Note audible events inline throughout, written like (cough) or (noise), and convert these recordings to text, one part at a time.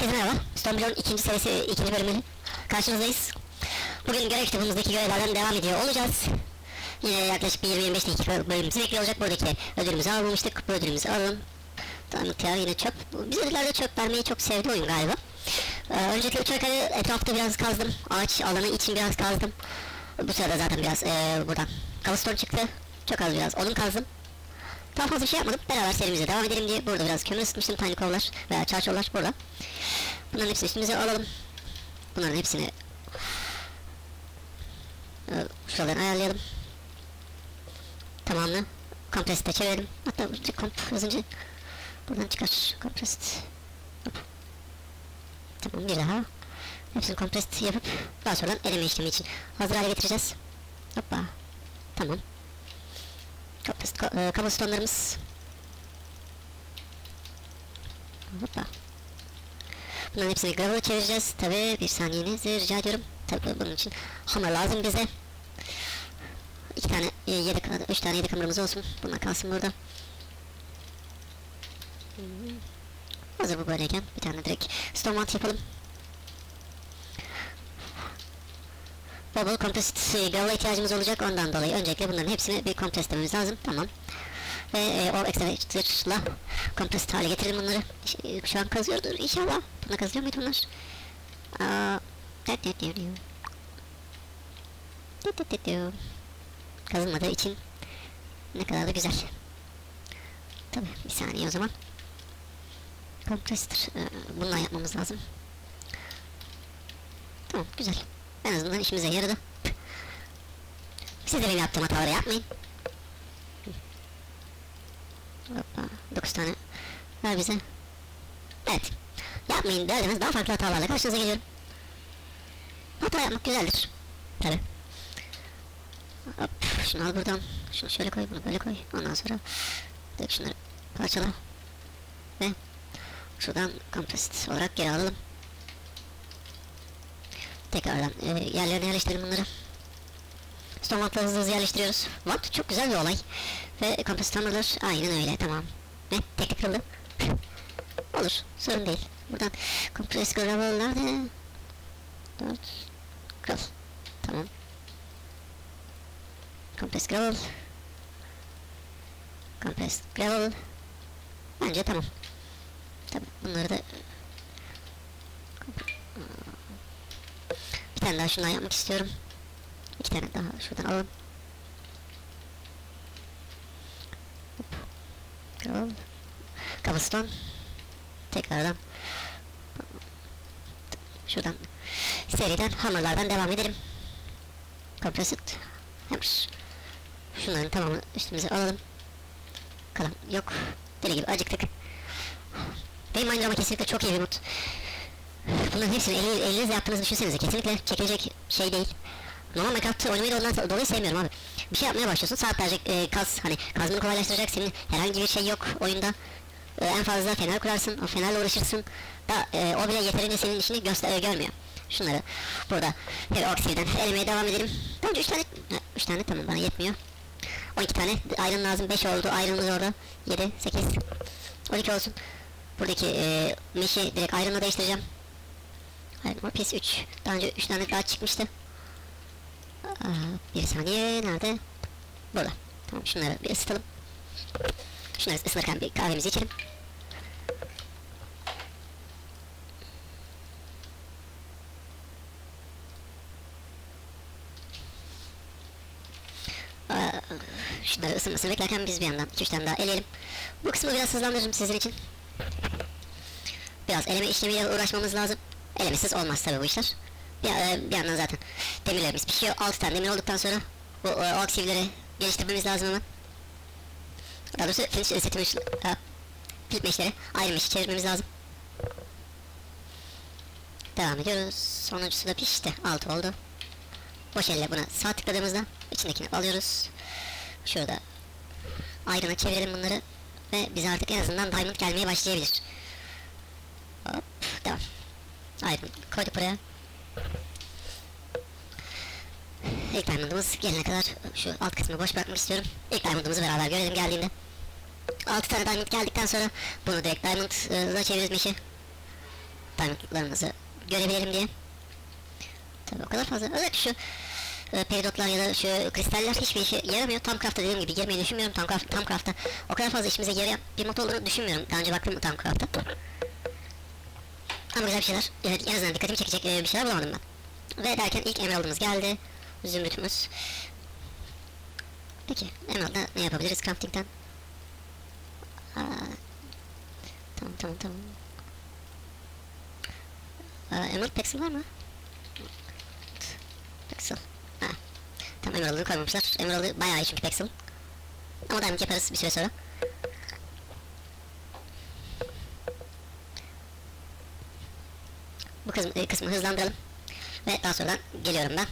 Herkese merhaba. Stormblood'un ikinci serisi, ikinci bölümüyle karşınızdayız. Bugün görev kitabımızdaki görevlerden devam ediyor olacağız. Yine yaklaşık bir 20-25 dakika bölümümüzü bekliyor olacak. Buradaki ödülümüzü almıştık. Bu ödülümüzü alalım. Tanıt ya yine çöp. Biz ödüllerde çöp vermeyi çok sevdi oyun galiba. Ee, öncelikle uçak etrafta biraz kazdım. Ağaç alanı için biraz kazdım. Bu sırada zaten biraz ee, buradan cobblestone çıktı. Çok az biraz odun kazdım. Daha fazla şey yapmadım. Beraber serimize devam edelim diye burada biraz kömür ısıtmıştım. Tiny kovlar veya çarçovlar burada. Bunların hepsini üstümüze alalım. Bunların hepsini e, şuradan ayarlayalım. Tamamını kompresite çevirelim. Hatta komp hızlıca buradan çıkar. Kompresit. Tamam bir daha. Hepsini kompresit yapıp daha sonra eleme işlemi için hazır hale getireceğiz. Hoppa. Tamam. E, cobblestone'larımız. Hoppa. Bunların hepsini gravel'a çevireceğiz. Tabi bir saniyenizi rica ediyorum. Tabi bunun için hammer lazım bize. İki tane, e, yedi, üç tane yedi hammer'ımız olsun. Bunlar kalsın burada. Hazır bu böyleyken bir tane direkt stone yapalım. Bol kompresist e, gravel'a ihtiyacımız olacak ondan dolayı öncelikle bunların hepsini bir kompreslememiz lazım. Tamam. Ve e, o excavator'la kompresist hale getirelim bunları. Ş- Şu an kazıyordur inşallah. Buna kazıyor muydu bunlar? Aa. Tet tet tet tet. Kazınmadığı için ne kadar da güzel. Tabi bir saniye o zaman. Komprestor. E, bununla yapmamız lazım. Tamam güzel. En azından işimize yaradı. Siz de benim yaptığım hataları yapmayın. Hoppa. 9 tane. Ver bize. Evet. Yapmayın derdiniz daha farklı hatalarla karşınıza geliyorum. Hata yapmak güzeldir. Tabi. Hop. Şunu al buradan. Şunu şöyle koy. Bunu böyle koy. Ondan sonra direkt şunları parçala. Ve şuradan kompost olarak geri alalım. Tekrardan e, yerlerine yerleştirelim bunları. Stomatları hızlı hızlı yerleştiriyoruz. What? Çok güzel bir olay. Ve kompost hammerlar aynen öyle tamam. Ne? Tek kırıldı. (laughs) Olur. Sorun değil. Buradan compressed gravel nerede? 4 gravel. Tamam. Compressed gravel. Compressed gravel. Bence tamam. Tabi bunları da bir tane daha şundan yapmak istiyorum. İki tane daha şuradan alalım. Hop. Gravel. Cobblestone. Tekrardan. Şuradan. Seriden hammerlardan devam edelim. Composite. Hammer. Şunların tamamını üstümüze alalım. Kalan yok. Deli gibi acıktık. Benim Mind ama kesinlikle çok iyi bir mod. Bunların hepsini el, elinizle yaptığınızı düşünsenize. Kesinlikle çekilecek şey değil. Normal Minecraft'ı oynamayı da ondan dolayı sevmiyorum abi. Bir şey yapmaya başlıyorsun saatlerce e, kaz hani kazmanı kolaylaştıracak senin herhangi bir şey yok oyunda. E, en fazla fener kurarsın, o fenerle uğraşırsın. Da e, o bile yeterince senin işini göster e, görmüyor. Şunları burada evet, oksiden elemeye devam edelim. Bence 3 tane, 3 tane tamam bana yetmiyor. 12 tane iron lazım, 5 oldu, iron'ımız orada. 7, 8, 12 olsun. Buradaki e, meşi direkt iron'la değiştireceğim. Ore piece 3. Daha önce 3 tane daha çıkmıştı. Aa, bir saniye nerede? Burada. Tamam şunları bir ısıtalım. Şunları ısınırken bir kahvemizi içelim. Şunları ısınmasını beklerken biz bir yandan 2-3 tane daha eleyelim. Bu kısmı biraz hızlandırırım sizin için. Biraz eleme işlemiyle uğraşmamız lazım. Elemesiz olmaz tabi bu işler. Bir, e, bir yandan zaten demirlerimiz pişiyor. 6 tane demir olduktan sonra bu e, o aksivleri geliştirmemiz lazım hemen. Daha doğrusu flint setimiz, e, flint meşleri ayrı meşi çevirmemiz lazım. Devam ediyoruz. Sonuncusu da pişti. 6 oldu. Boş elle buna sağ tıkladığımızda içindekini alıyoruz. Şurada ayrına çevirelim bunları ve bize artık en azından diamond gelmeye başlayabilir. Hop, devam. Ayrın koyduk buraya. İlk diamond'ımız gelene kadar şu alt kısmı boş bırakmak istiyorum. İlk diamond'ımızı beraber görelim geldiğinde. 6 tane diamond geldikten sonra bunu direkt diamond'a çeviririz meşi. diamondlarımızı görebilelim diye. Tabii o kadar fazla. Özellikle şu e, peridotlar ya da şu kristaller hiçbir işe yaramıyor. Tam craft'a dediğim gibi girmeyi düşünmüyorum. Tam, craft, tam craft'ta o kadar fazla işimize yarayan bir mod olduğunu düşünmüyorum. Daha önce baktım tam craft'a. Ama güzel bir şeyler. Evet, en azından dikkatimi çekecek e, bir şeyler bulamadım ben. Ve derken ilk emerald'ımız geldi. Zümrütümüz. Peki, emerald'da ne yapabiliriz crafting'den? Aa, tamam tamam tamam. Aa, emerald pixel var mı? Pixel. Ha. Tam emerald'ı koymamışlar. Emerald'ı bayağı iyi çünkü pixel. Ama diamond yaparız bir süre sonra. Bu kısmı, kısmı hızlandıralım. Ve daha sonradan geliyorum ben.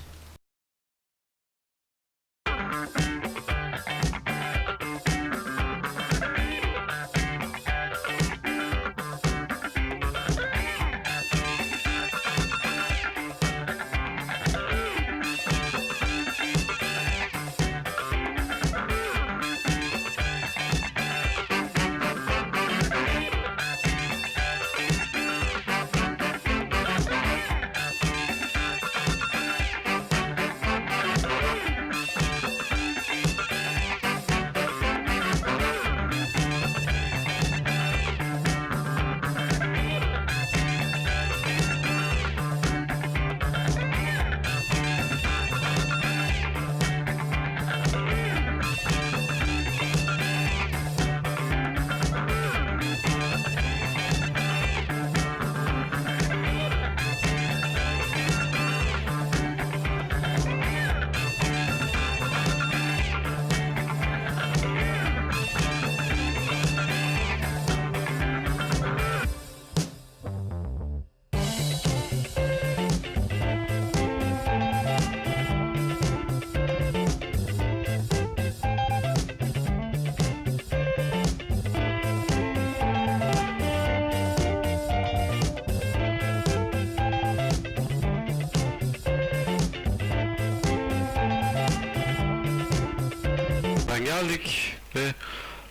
Geldik ve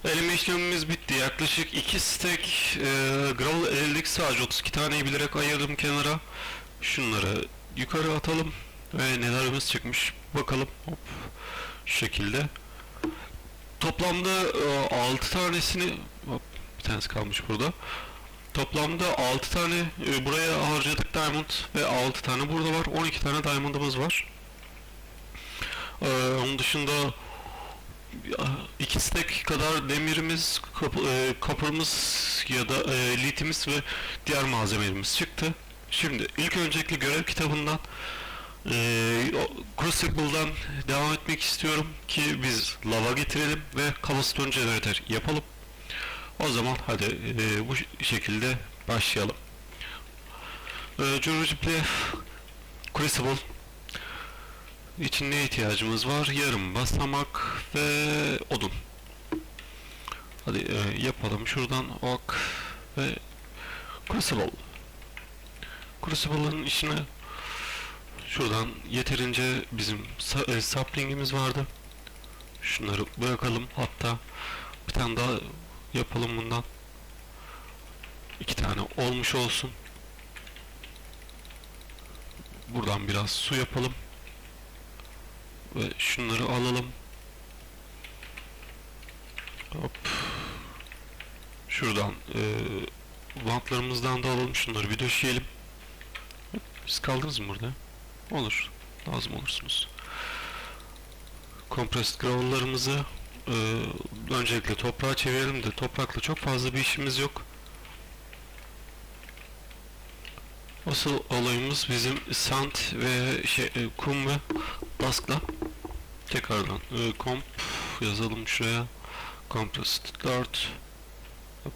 eleme işlemimiz bitti. Yaklaşık 2 stack e, gravel eldik sadece 32 taneyi bilerek ayırdım kenara. Şunları yukarı atalım ve nelerimiz çıkmış bakalım. Hop. Şu şekilde. Toplamda e, 6 tanesini hop, bir tanesi kalmış burada. Toplamda 6 tane e, buraya harcadık diamond ve 6 tane burada var. 12 tane diamondımız var. E, onun dışında ya, iki stack kadar demirimiz, kap, e, kapırımız ya da e, litimiz ve diğer malzemelerimiz çıktı. Şimdi ilk öncelikle görev kitabından e, Crucible'dan devam etmek istiyorum ki biz lava getirelim ve cobblestone generator yapalım. O zaman hadi e, bu şekilde başlayalım. E, George Crucible için ne ihtiyacımız var? Yarım basamak ve odun. Hadi e, yapalım. Şuradan ok ve Crucible. Crucible'ın içine şuradan yeterince bizim sa e, saplingimiz vardı. Şunları bırakalım. Hatta bir tane daha yapalım bundan. İki tane olmuş olsun. Buradan biraz su yapalım ve şunları alalım. Hop. Şuradan e, bantlarımızdan da alalım. Şunları bir döşeyelim. Siz kaldınız mı burada? Olur. Lazım olursunuz. Compressed gravel'larımızı e, öncelikle toprağa çevirelim de toprakla çok fazla bir işimiz yok. Asıl olayımız bizim sand ve şey e, kum ve baskla. Tekrardan e, comp yazalım şuraya. Compressed 4 Hop.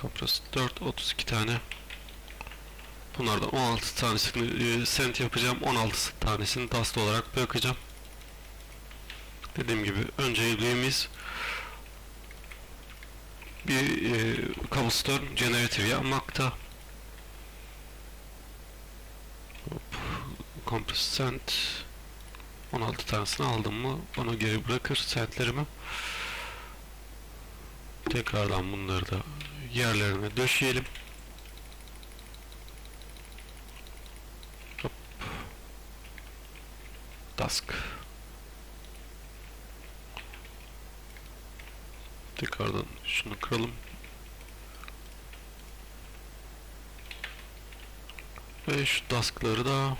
Compressed 4 32 tane. Bunlardan 16 tanesini e, sent yapacağım. 16 tanesini dust olarak bırakacağım. Dediğim gibi önceliğimiz bir e, cobblestone generator yapmakta. Compress Send 16 tanesini aldım mı bana geri bırakır sentlerimi. Tekrardan bunları da yerlerine döşeyelim. Hop. Task. Tekrardan şunu kıralım. Ve şu taskları da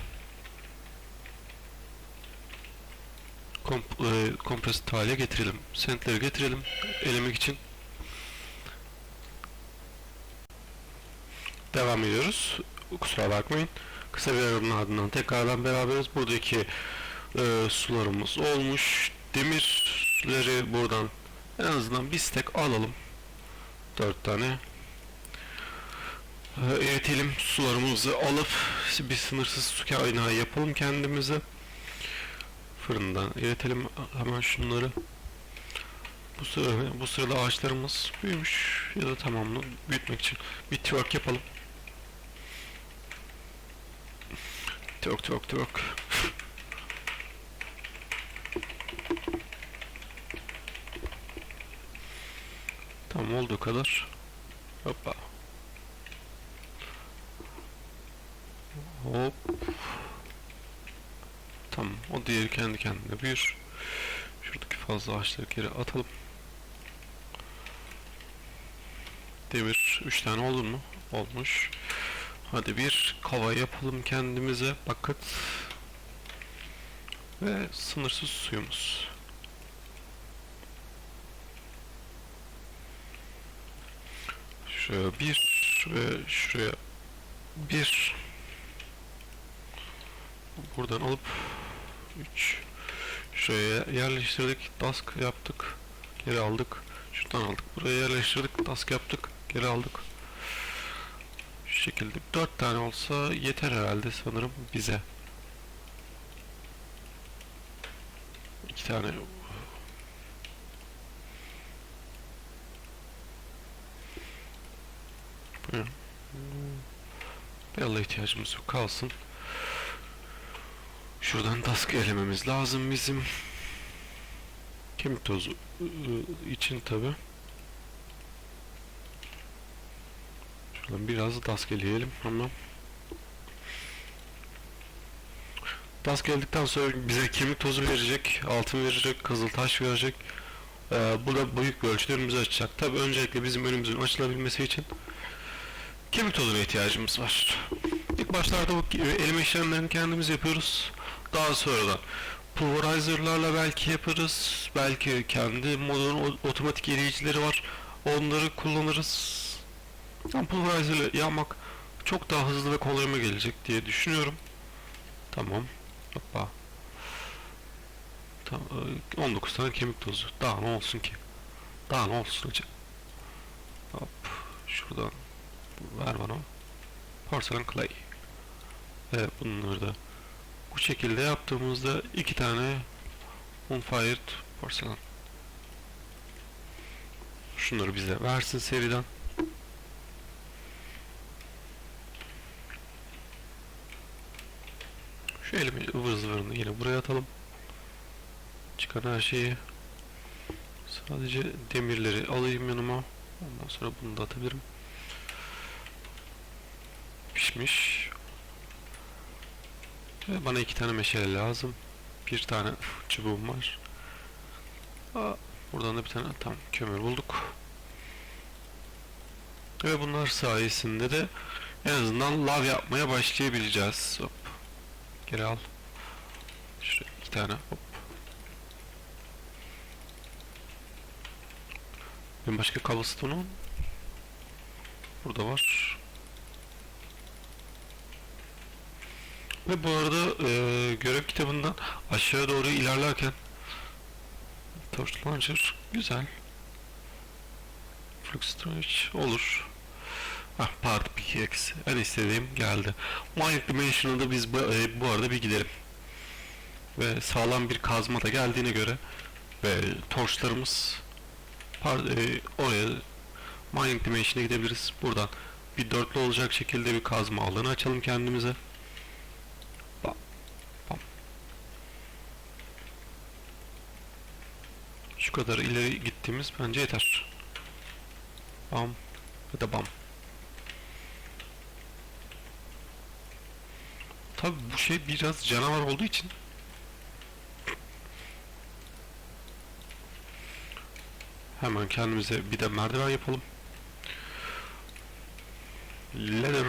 komp e, kompresli hale getirelim. Sentleri getirelim elemek için. Devam ediyoruz. Kusura bakmayın. Kısa bir aranın ardından tekrardan beraberiz. Buradaki e, sularımız olmuş. Demirleri buradan en azından bir stek alalım. Dört tane. E, eritelim sularımızı alıp bir sınırsız su kaynağı yapalım kendimize. Fırından eritelim hemen şunları. Bu sırada, bu sırada ağaçlarımız büyümüş ya da tamamını büyütmek için bir twerk yapalım. Twerk twerk twerk. Tamam olduğu kadar. Hoppa. Hop. O diğeri kendi kendine büyür. Şuradaki fazla ağaçları geri atalım. Demir 3 tane olur mu? Olmuş. Hadi bir kava yapalım kendimize. Bucket. Ve sınırsız suyumuz. Şuraya bir ve şuraya bir. Buradan alıp 3 Şuraya yerleştirdik. Task yaptık. Geri aldık. Şuradan aldık. Buraya yerleştirdik. Task yaptık. Geri aldık. Şu şekilde 4 tane olsa yeter herhalde sanırım bize. 2 tane Buyurun. Bella ihtiyacımız yok kalsın. Şuradan task elememiz lazım bizim. Kemik tozu ıı, için tabi. Şuradan biraz task eleyelim ama. Task geldikten sonra bize kemik tozu verecek, altın verecek, kızıl taş verecek. Ee, bu da büyük bir ölçüde önümüzü açacak. Tabi öncelikle bizim önümüzün açılabilmesi için kemik tozuna ihtiyacımız var. İlk başlarda bu elime işlemlerini kendimiz yapıyoruz. Daha sonra da pulverizer'larla belki yaparız. Belki kendi modun otomatik eriyicileri var. Onları kullanırız. Tam pulverizer'la yapmak çok daha hızlı ve kolayıma gelecek diye düşünüyorum. Tamam. Hoppa. Tamam. e, 19 tane kemik tozu. Daha ne olsun ki? Daha ne olsun hocam? Hop. Şuradan ver bana. Porcelain clay. Evet bunları da bu şekilde yaptığımızda iki tane unfired porcelain. Şunları bize versin seriden. Şu elimi ıvır zıvırını yine buraya atalım. Çıkan her şeyi. Sadece demirleri alayım yanıma. Ondan sonra bunu da atabilirim. Pişmiş. Ve bana iki tane meşale lazım. Bir tane çubuğum var. Aa, buradan da bir tane tam kömür bulduk. Ve bunlar sayesinde de en azından lav yapmaya başlayabileceğiz. Hop. Geri al. Şuraya iki tane hop. Benim başka cobblestone'um burada var. Ve bu arada e, görev kitabından aşağı doğru ilerlerken Torch Launcher güzel. Flux Storage olur. Ah Part PKX. En istediğim geldi. Mind Dimension'a da biz bu, e, bu arada bir gidelim. Ve sağlam bir kazma da geldiğine göre ve torçlarımız par- e, oraya Mining Dimension'a gidebiliriz. Buradan bir dörtlü olacak şekilde bir kazma alanı açalım kendimize. kadar ileri gittiğimiz bence yeter. Bam ya da bam. Tabi bu şey biraz canavar olduğu için Hemen kendimize bir de merdiven yapalım. Leather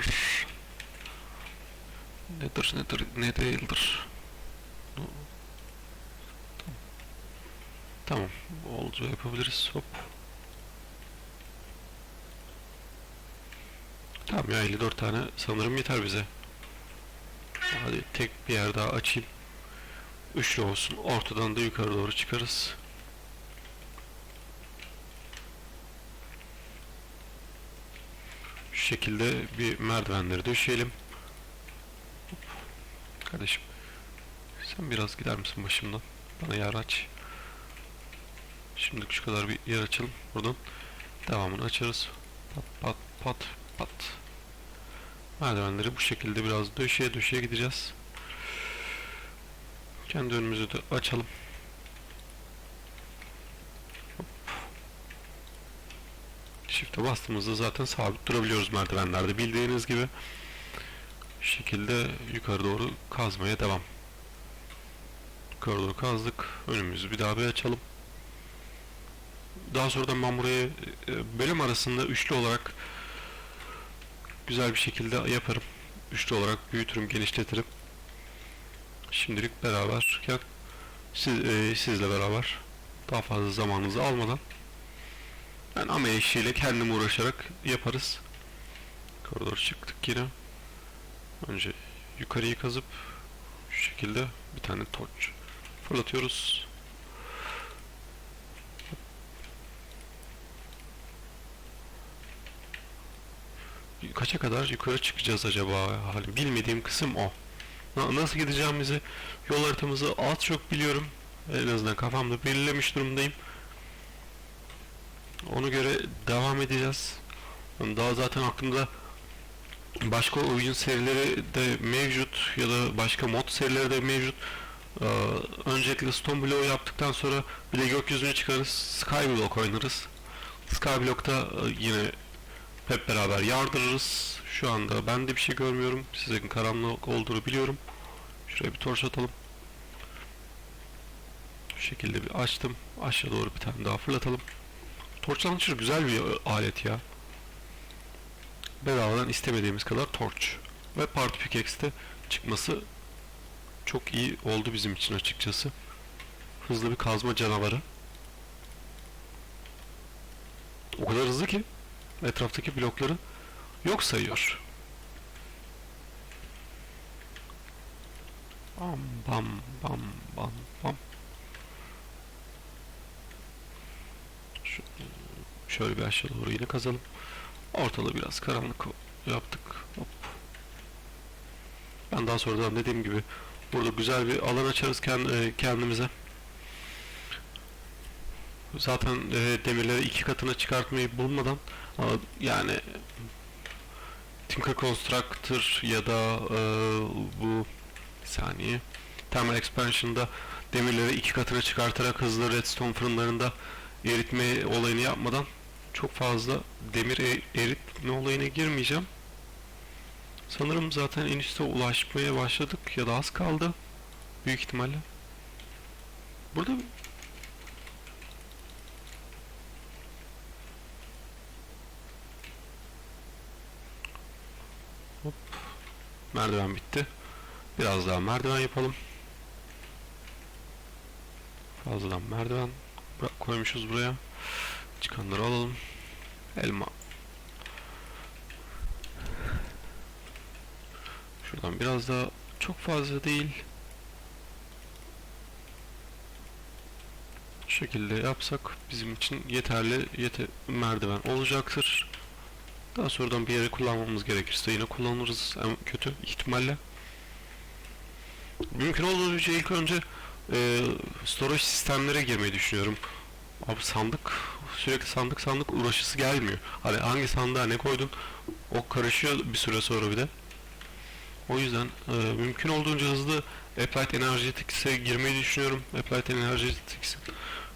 Nedir nedir ne değildir Tamam. Olcu yapabiliriz. Hop. Tamam ya 54 tane sanırım yeter bize. Hadi tek bir yer daha açayım. Üçlü olsun. Ortadan da yukarı doğru çıkarız. Şu şekilde bir merdivenleri döşeyelim. Hop. Kardeşim. Sen biraz gider misin başımdan? Bana yer aç. Şimdi şu kadar bir yer açalım. Buradan devamını açarız. Pat pat pat pat. Merdivenleri bu şekilde biraz döşeye döşeye gideceğiz. Kendi önümüzü de açalım. Shift'e bastığımızda zaten sabit durabiliyoruz merdivenlerde bildiğiniz gibi. Şu şekilde yukarı doğru kazmaya devam. Yukarı doğru kazdık. Önümüzü bir daha bir açalım. Daha sonradan ben burayı e, bölüm arasında üçlü olarak güzel bir şekilde yaparım. Üçlü olarak büyütürüm, genişletirim. Şimdilik beraberken siz, e, sizle beraber daha fazla zamanınızı almadan ben ama eşiğiyle kendim uğraşarak yaparız. Koridor çıktık yine. Önce yukarıyı kazıp şu şekilde bir tane torç fırlatıyoruz. Kaça kadar yukarı çıkacağız acaba? Hani bilmediğim kısım o. Na- nasıl gideceğimizi, yol haritamızı az çok biliyorum. En azından kafamda belirlemiş durumdayım. Ona göre devam edeceğiz. Daha zaten aklımda başka oyun serileri de mevcut ya da başka mod serileri de mevcut. Ee, öncelikle Stone yaptıktan sonra bir de gökyüzüne çıkarız. Skyblock oynarız. Skyblock'ta e, yine hep beraber yardırırız. Şu anda ben de bir şey görmüyorum. Sizin karanlık olduğunu biliyorum. Şuraya bir torç atalım. Şu şekilde bir açtım. Aşağı doğru bir tane daha fırlatalım. Torch launcher güzel bir alet ya. Bedavadan istemediğimiz kadar torch. Ve party pickaxe'te çıkması çok iyi oldu bizim için açıkçası. Hızlı bir kazma canavarı. O kadar hızlı ki etraftaki blokları yok sayıyor. Bam bam bam bam bam. Şöyle bir aşağı doğru yine kazalım. Ortalığı biraz karanlık yaptık. Hop. Ben daha sonradan dediğim gibi burada güzel bir alan açarız e, kendimize. Zaten e, demirleri iki katına çıkartmayı bulmadan ama yani Tinker Constructor ya da e, bu bir saniye Thermal Expansion'da demirleri iki katına çıkartarak hızlı redstone fırınlarında eritme olayını yapmadan çok fazla demir e- eritme olayına girmeyeceğim. Sanırım zaten en üste ulaşmaya başladık ya da az kaldı. Büyük ihtimalle. Burada Merdiven bitti. Biraz daha merdiven yapalım. Fazladan merdiven koymuşuz buraya. Çıkanları alalım. Elma. Şuradan biraz daha çok fazla değil. Şu şekilde yapsak bizim için yeterli yete merdiven olacaktır. Daha sonradan bir yere kullanmamız gerekirse yine kullanırız en kötü ihtimalle. Mümkün olduğunca ilk önce e, storage sistemlere girmeyi düşünüyorum. Abi sandık sürekli sandık sandık uğraşısı gelmiyor. Hani hangi sandığa ne koydun o karışıyor bir süre sonra bir de. O yüzden e, mümkün olduğunca hızlı Applied Energetics'e girmeyi düşünüyorum. Applied Energetics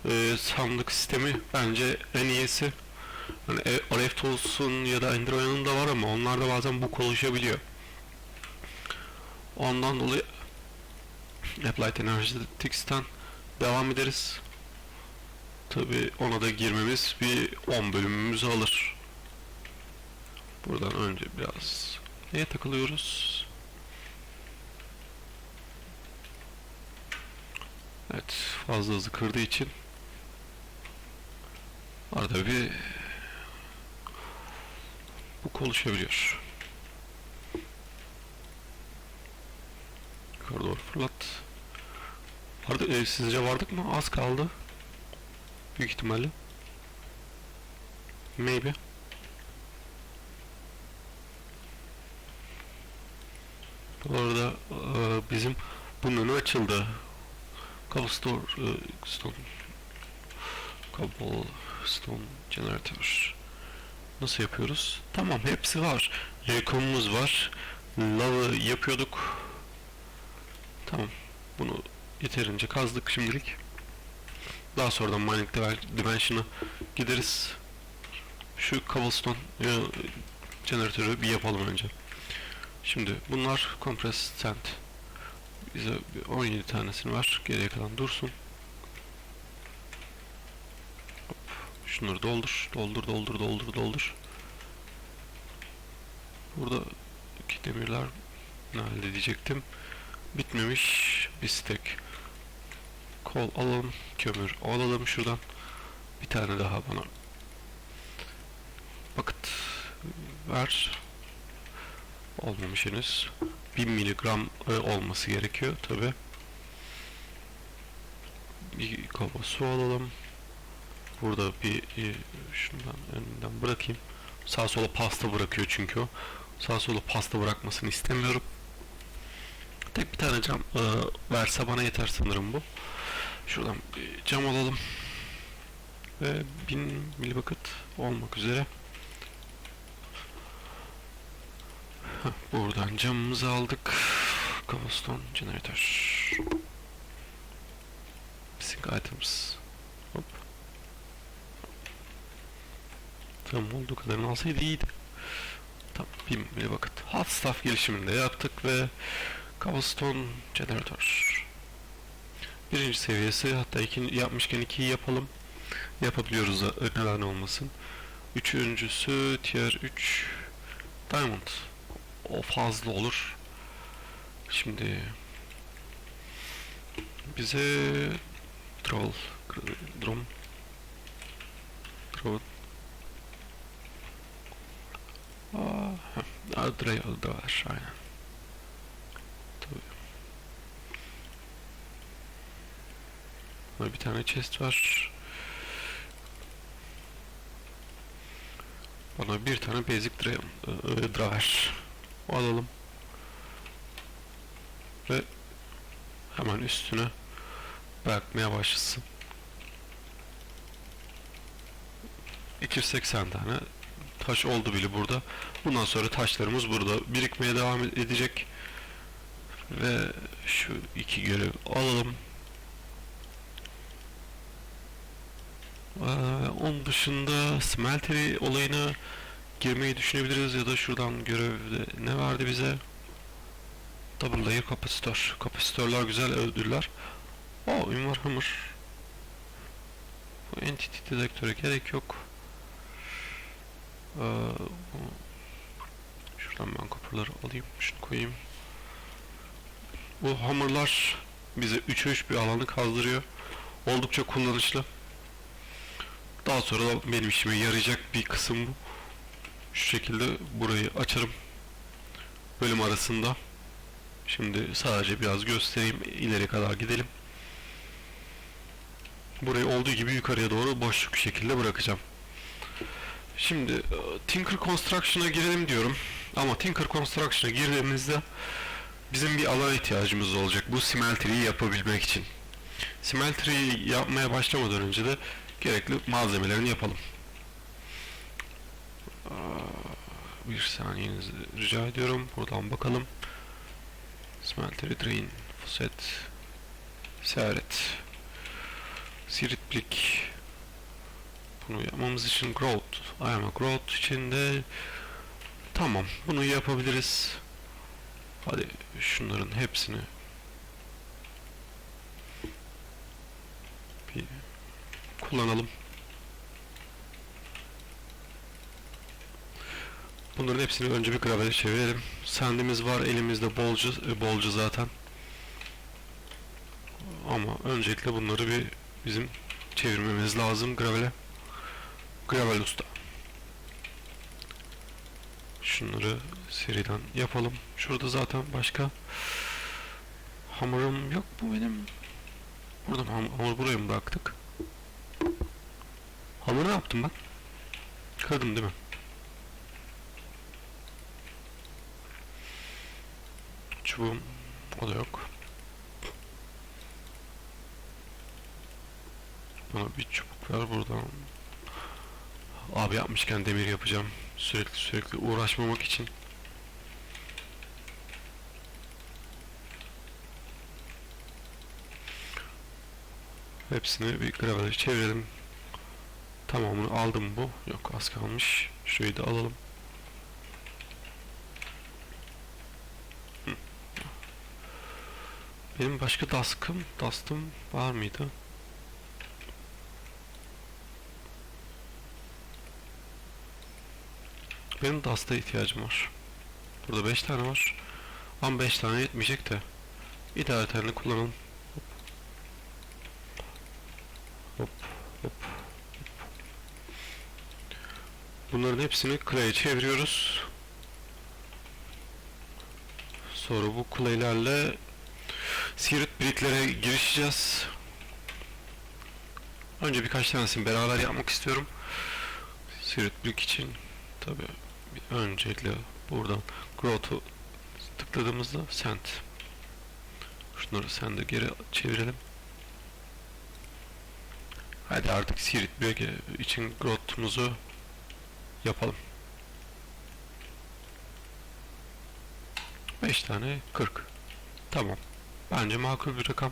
e, sandık sistemi bence en iyisi. Hani e, RF Tools'un ya da Android'un da var ama onlarda bazen bu konuşabiliyor. Ondan dolayı Applied Energetics'ten devam ederiz. Tabi ona da girmemiz bir 10 bölümümüzü alır. Buradan önce biraz neye takılıyoruz? Evet fazla hızlı kırdığı için arada bir bu konuşabiliyor. Yukarı fırlat. Vardı, e, sizce vardık mı? Az kaldı. Büyük ihtimalle. Maybe. Bu arada e, bizim bunun önü açıldı. Cobblestone, e, stone, cobblestone generator. Nasıl yapıyoruz? Tamam hepsi var. Rekomumuz var. Lava yapıyorduk. Tamam. Bunu yeterince kazdık şimdilik. Daha sonradan mining Dimen- dimension'a gideriz. Şu cobblestone e, jeneratörü bir yapalım önce. Şimdi bunlar compressed sand. Bize bir 17 tanesini var. Geriye kalan dursun. Şunları doldur. Doldur, doldur, doldur, doldur. Burada iki demirler ne halde diyecektim. Bitmemiş bir stack. Kol alalım, kömür alalım şuradan. Bir tane daha bana. Vakit ver. Olmamış henüz. 1000 miligram e, olması gerekiyor tabi. Bir kaba su alalım. Burada bir e, şundan önünden bırakayım. Sağ sola pasta bırakıyor çünkü o. Sağ sola pasta bırakmasını istemiyorum. Tek bir tane cam e, verse bana yeter sanırım bu. Şuradan bir cam alalım. Ve 1000 milibakıt olmak üzere. Buradan camımızı aldık. Cobblestone generator. Missing items. Hop. Tamam olduğu kadarını alsaydı iyiydi. Tamam 1000 milibakıt. Hot stuff gelişiminde yaptık ve Cobblestone generator. Birinci seviyesi hatta iki, yapmışken ikiyi yapalım. Yapabiliyoruz da neden olmasın. Üçüncüsü tier 3 diamond. O fazla olur. Şimdi bize troll drum troll Aa, da var aynen. Burada bir tane chest var. Bana bir tane basic dra e, alalım. Ve hemen üstüne bırakmaya başlasın. 280 tane taş oldu bile burada. Bundan sonra taşlarımız burada birikmeye devam edecek. Ve şu iki görev alalım. Ee, onun dışında smeltery olayına girmeyi düşünebiliriz ya da şuradan görevde ne verdi bize? Double layer kapasitör. Kapasitörler güzel ödüller. O Ünvar Hammer. Bu entity dedektöre gerek yok. Ee, şuradan ben kopurları alayım. Şunu koyayım. Bu hammerlar bize 3'e 3 bir alanı kazdırıyor. Oldukça kullanışlı. Daha sonra da benim işime yarayacak bir kısım bu. Şu şekilde burayı açarım. Bölüm arasında. Şimdi sadece biraz göstereyim. ileri kadar gidelim. Burayı olduğu gibi yukarıya doğru boşluk şekilde bırakacağım. Şimdi e, Tinker Construction'a girelim diyorum. Ama Tinker Construction'a girdiğimizde bizim bir alana ihtiyacımız olacak. Bu smeltery'yi yapabilmek için. Smeltery'yi yapmaya başlamadan önce de gerekli malzemelerini yapalım. Bir saniyenizi rica ediyorum. Buradan bakalım. Smeltery Drain, Faucet, Seret, Sirit Blick. Bunu yapmamız için Growth, ayama Growth için de tamam bunu yapabiliriz. Hadi şunların hepsini bir kullanalım. Bunların hepsini önce bir gravele çevirelim. Sandimiz var elimizde bolca e, bolca zaten. Ama öncelikle bunları bir bizim çevirmemiz lazım gravele. Gravel usta. Şunları seriden yapalım. Şurada zaten başka hamurum yok mu benim? Burada? Ham- hamur buraya mı bıraktık? Hamur ne yaptım ben? Kırdım değil mi? Çubuğum o da yok. Bana bir çubuk ver buradan. Abi yapmışken demir yapacağım. Sürekli sürekli uğraşmamak için. Hepsini bir gravele çevirelim. Tamamını aldım bu. Yok az kalmış. Şurayı da alalım. Benim başka daskım, dastım var mıydı? Benim dasta ihtiyacım var. Burada 5 tane var. Ama 5 tane yetmeyecek de. İdaretlerini kullanalım. Hop hop. Bunların hepsini clay'e çeviriyoruz. Sonra bu clay'lerle Sirit bricklere girişeceğiz. Önce birkaç tanesini beraber yapmak istiyorum. Sirit brick için tabi öncelikle buradan growth'u tıkladığımızda send. Şunları send'e geri çevirelim. Hadi artık Sirit brick için growth'umuzu yapalım. 5 tane 40. Tamam. Bence makul bir rakam.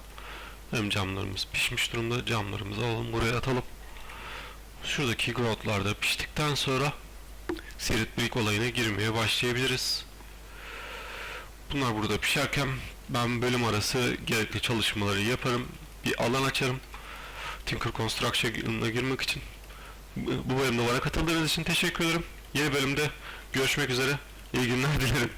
Hem camlarımız pişmiş durumda. Camlarımızı alalım buraya atalım. Şuradaki growth'lar da piştikten sonra Brick olayına girmeye başlayabiliriz. Bunlar burada pişerken ben bölüm arası gerekli çalışmaları yaparım. Bir alan açarım. Tinker Construction'a girmek için. Bu bölümde bana katıldığınız için teşekkür ederim. Yeni bölümde görüşmek üzere. İyi günler dilerim.